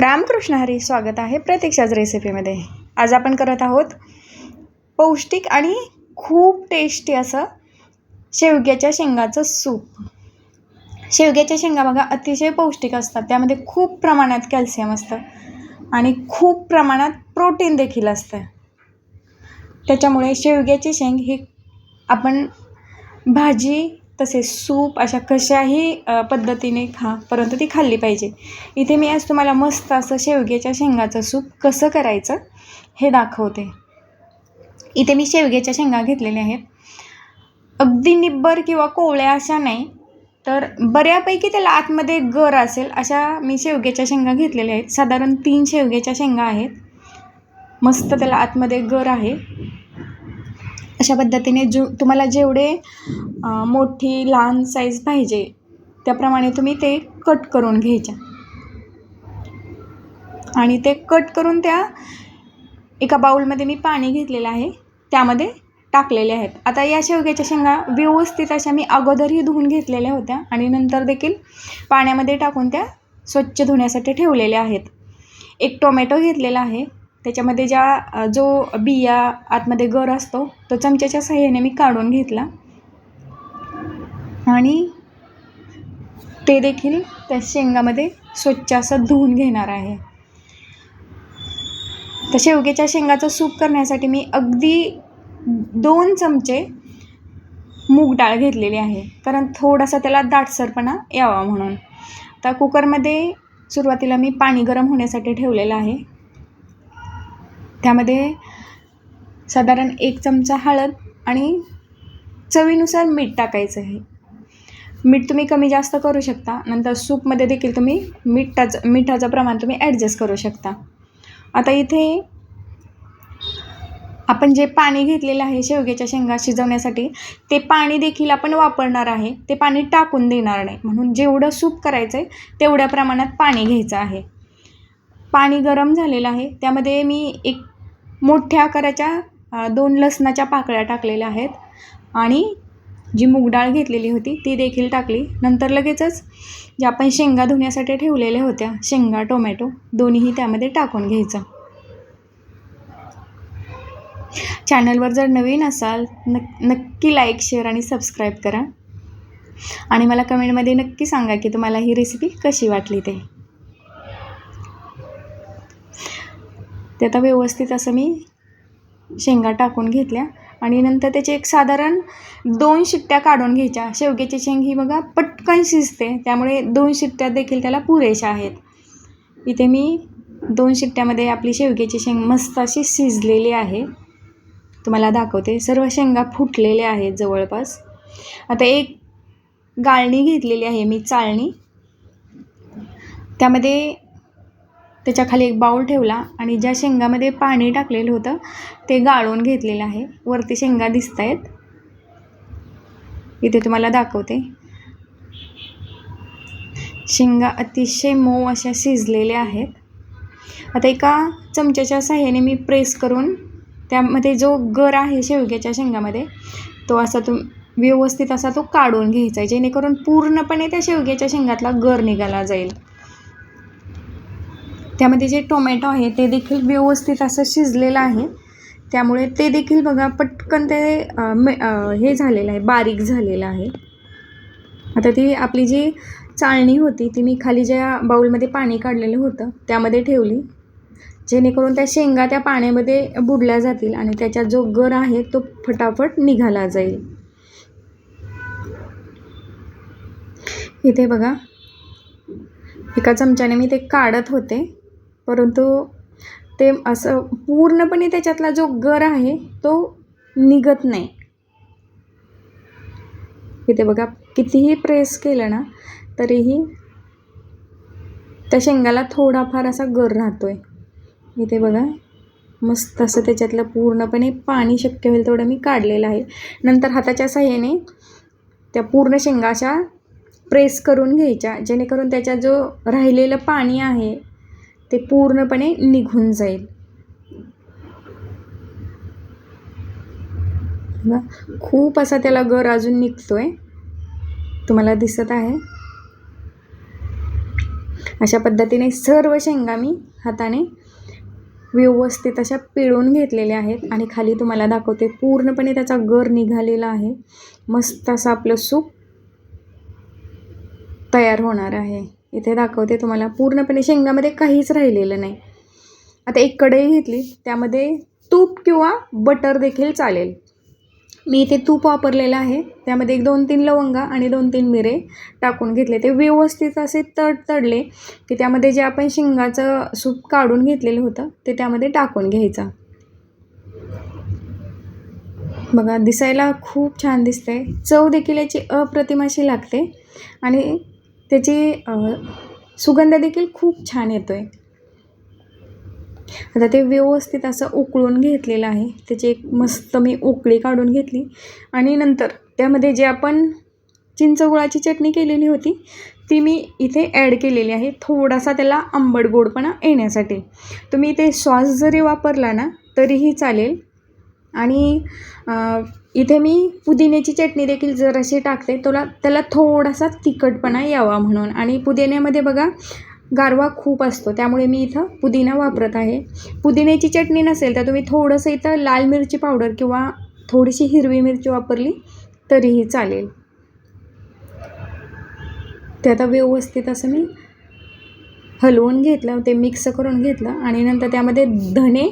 रामकृष्ण हरी स्वागत आहे प्रत्यक्षाच रेसिपीमध्ये. आज आपण करत आहोत पौष्टिक आणि खूप टेस्टी असं शेवग्याच्या शेंगाचं सूप. शेवग्याच्या शेंगा बघा अतिशय पौष्टिक असतात. त्यामध्ये खूप प्रमाणात कॅल्शियम असतं आणि खूप प्रमाणात प्रोटीन देखील असतं. त्याच्यामुळे शेवग्याची शेंग ही आपण भाजी तसेच सूप अशा कशाही पद्धतीने खा परंतु ती खाल्ली पाहिजे. इथे मी आज तुम्हाला मस्त असं शेवग्याच्या शेंगाचं सूप कसं करायचं हे दाखवते. इथे मी शेवग्याच्या शेंगा घेतलेल्या आहेत. अगदी निब्बर किंवा कोवळ्या अशा नाही तर बऱ्यापैकी त्याला आतमध्ये गर असेल अशा मी शेवग्याच्या शेंगा घेतलेल्या आहेत. साधारण तीन शेवग्याच्या शेंगा आहेत. मस्त त्याला आतमध्ये गर आहे. अशा पद्धतीने जो तुम्हाला जेवढे मोठी लहान साईज पाहिजे त्याप्रमाणे तुम्ही ते कट करून घ्यायच्या. आणि ते कट करून त्या एका बाउलमध्ये मी पाणी घेतलेलं आहे. त्यामध्ये टाकलेले आहेत. आता या शेवग्याच्या शेंगा व्यवस्थित अशा मी अगोदरही धुवून घेतलेल्या होत्या आणि नंतर देखील पाण्यामध्ये टाकून त्या स्वच्छ धुण्यासाठी ठेवलेल्या आहेत. एक टोमॅटो घेतलेला आहे. त्याच्यामध्ये ज्या जो बिया आतमध्ये गर असतो तो चमच्याच्या साह्याने मी काढून घेतला. आणि ते देखील त्या शेंगामध्ये स्वच्छ असं धुवून घेणार आहे. तर शेवग्याच्या शेंगाचं सूप करण्यासाठी मी अगदी दोन चमचे मूग डाळ घेतलेली आहे. कारण थोडासा त्याला दाटसरपणा यावा म्हणून. तर कुकरमध्ये सुरुवातीला मी पाणी गरम होण्यासाठी ठेवलेलं आहे. त्यामध्ये साधारण एक चमचा हळद आणि चवीनुसार मीठ टाकायचं आहे. मीठ तुम्ही कमी जास्त करू शकता. नंतर सूपमध्ये देखील तुम्ही मिठाचं मिठाचं प्रमाण तुम्ही ॲडजस्ट करू शकता. आता इथे आपण जे पाणी घेतलेलं आहे शेवग्याच्या शेंगा शिजवण्यासाठी ते पाणी देखील आपण वापरणार आहे. ते पाणी टाकून देणार नाही. म्हणून जेवढं सूप करायचं आहे तेवढ्या प्रमाणात पाणी घ्यायचं आहे. पाणी गरम झालेलं आहे. त्यामध्ये मी एक मोठ्या आकाराच्या दोन लसणाच्या पाकळ्या टाकलेल्या आहेत. आणि जी मूग डाळ घेतलेली होती ती देखील टाकली. नंतर लगेचच ज्या आपण शेंगा धुण्यासाठी ठेवलेल्या होत्या शेंगा टोमॅटो दोन्हीही त्यामध्ये टाकून घ्यायचं. चॅनलवर जर नवीन असाल नक् नक्की लाईक शेअर आणि सबस्क्राईब करा. आणि मला कमेंटमध्ये नक्की सांगा की तुम्हाला ही रेसिपी कशी वाटली ते. ते आता व्यवस्थित असं मी शेंगा टाकून घेतल्या. आणि नंतर त्याचे एक साधारण दोन शिट्ट्या काढून घ्यायच्या. शेवग्याची शेंग ही बघा पटकन शिजते. त्यामुळे दोन शिट्ट्या देखील त्याला पुरेशा आहेत. इथे मी दोन शिट्ट्यामध्ये आपली शेवग्याची शेंग मस्त अशी शिजलेली आहे. तुम्हाला दाखवते. सर्व शेंगा फुटलेल्या आहेत जवळपास. आता एक गाळणी घेतलेली आहे मी चाळणी. त्यामध्ये त्याच्याखाली एक बाऊल ठेवला आणि ज्या शेंगामध्ये पाणी टाकलेलं होतं ते गाळून घेतलेलं आहे. वरती शेंगा दिसत आहेत इथे तुम्हाला दाखवते. शेंगा अतिशय मऊ अशा शिजलेल्या आहेत. आता एका चमच्याच्या साह्याने मी प्रेस करून त्यामध्ये जो गर आहे शेवग्याच्या शेंगामध्ये तो असा तुम व्यवस्थित असा तो काढून घ्यायचा आहे जेणेकरून पूर्णपणे त्या शेवग्याच्या शेंगातला गर निघाला जाईल. त्यामध्ये जे टोमॅटो आहे ते देखील व्यवस्थित असं शिजलेलं आहे. त्यामुळे ते देखील बघा पटकन ते मे- हे झालेलं आहे बारीक झालेलं आहे. आता ती आपली जी चाळणी होती ती मी खाली ज्या बाऊलमध्ये पाणी काढलेलं होतं त्यामध्ये ठेवली. जेणेकरून त्या शेंगा त्या पाण्यामध्ये बुडल्या जातील आणि त्याच्या जो गर आहे तो फटाफट निघाला जाईल. इथे बघा एका चमच्याने मी ते काढत होते. परंतु ते असं पूर्णपणे त्याच्यातला जो गर आहे तो निघत नाही. इथे बघा कितीही प्रेस केलं ना तरीही त्या शेंगाला थोडाफार असा गर राहतो आहे इथे बघा मस्त असं त्याच्यातलं पूर्णपणे पाणी शक्य होईल तेवढं मी काढलेलं आहे. नंतर हाताच्या साह्याने त्या पूर्ण शेंगाच्या प्रेस करून घ्यायच्या जेणेकरून त्याच्या जो राहिलेलं पाणी आहे ते पूर्णपणे निघून जाईल. खूप असा त्याला गर अजून निघतोय. तुम्हाला दिसत आहे. अशा पद्धतीने सर्व शेंगा मी हाताने व्यवस्थित अशा पिळून घेतलेल्या आहेत आणि खाली तुम्हाला दाखवते पूर्णपणे त्याचा गर निघालेला आहे. मस्त असं आपलं सूप तयार होणार आहे. इथे दाखवते तुम्हाला. पूर्णपणे शेंगामध्ये काहीच राहिलेलं नाही. आता एक कढई घेतली. त्यामध्ये तूप किंवा बटर देखील चालेल. मी इथे तूप वापरलेलं आहे. त्यामध्ये एक दोन तीन लवंगा आणि दोन तीन मिरे टाकून घेतले. ते व्यवस्थित असे तड तडले की त्यामध्ये जे आपण शेंगाचं सूप काढून घेतलेलं होतं ते त्यामध्ये टाकून घ्यायचं. बघा दिसायला खूप छान दिसतंय. चव देखील याची अप्रतिमाशी लागते. आणि त्याची सुगंध देखील खूप छान येतो आहे आता ते व्यवस्थित असं उकळून घेतलेलं आहे. त्याची एक मस्त मी उकळी काढून घेतली. आणि नंतर त्यामध्ये जे आपण चिंचगुळाची चटणी केलेली होती ती मी इथे ॲड केलेली आहे. थोडासा त्याला आंबट गोडपणा येण्यासाठी. तुम्ही इथे सॉस जरी वापरला ना तरीही चालेल. आणि इथे मी पुदिन्याची चटणी देखील जराशी टाकते. तुला त्याला थोडासा तिखटपणा यावा म्हणून. आणि पुदिन्यामध्ये बघा गारवा खूप असतो. त्यामुळे मी इथं पुदिना वापरत आहे. पुदिन्याची चटणी नसेल तर तुम्ही थोडंसं इथं लाल मिरची पावडर किंवा थोडीशी हिरवी मिरची वापरली तरीही चालेल. ते आता व्यवस्थित असं मी हलवून घेतलं ते मिक्स करून घेतलं आणि नंतर त्यामध्ये धणे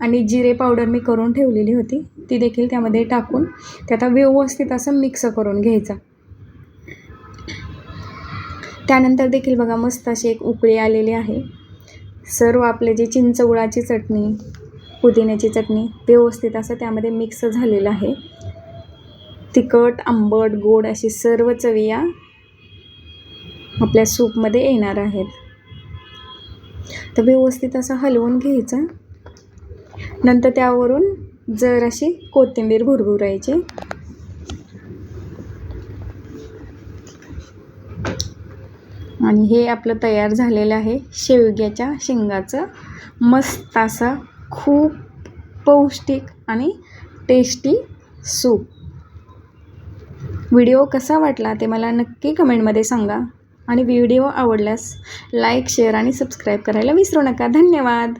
आणि जिरे पावडर मी करून ठेवलेली होती. ती देखील त्यामध्ये टाकून ते आता व्यवस्थित असं मिक्स करून घ्यायचा. त्यानंतर देखील बघा मस्त अशी एक उकळी आलेली आहे. सर्व आपले जे चिंचगुळाची चटणी पुदिन्याची चटणी व्यवस्थित असं त्यामध्ये मिक्स झालेलं आहे. तिखट आंबट गोड अशी सर्व चवी या आपल्या सूपमध्ये येणार आहेत. तर व्यवस्थित असं हलवून घ्यायचं. नंतर त्यावरून जराशी कोथिंबीर भुरभुरायची. आणि हे आपलं तयार झालेलं आहे शेवग्याच्या शेंगाचं. मस्त असं खूप पौष्टिक आणि टेस्टी सूप व्हिडिओ कसा वाटला ते मला नक्की कमेंटमध्ये सांगा. आणि व्हिडिओ आवडल्यास लाईक शेअर आणि सबस्क्राईब करायला विसरू नका. धन्यवाद.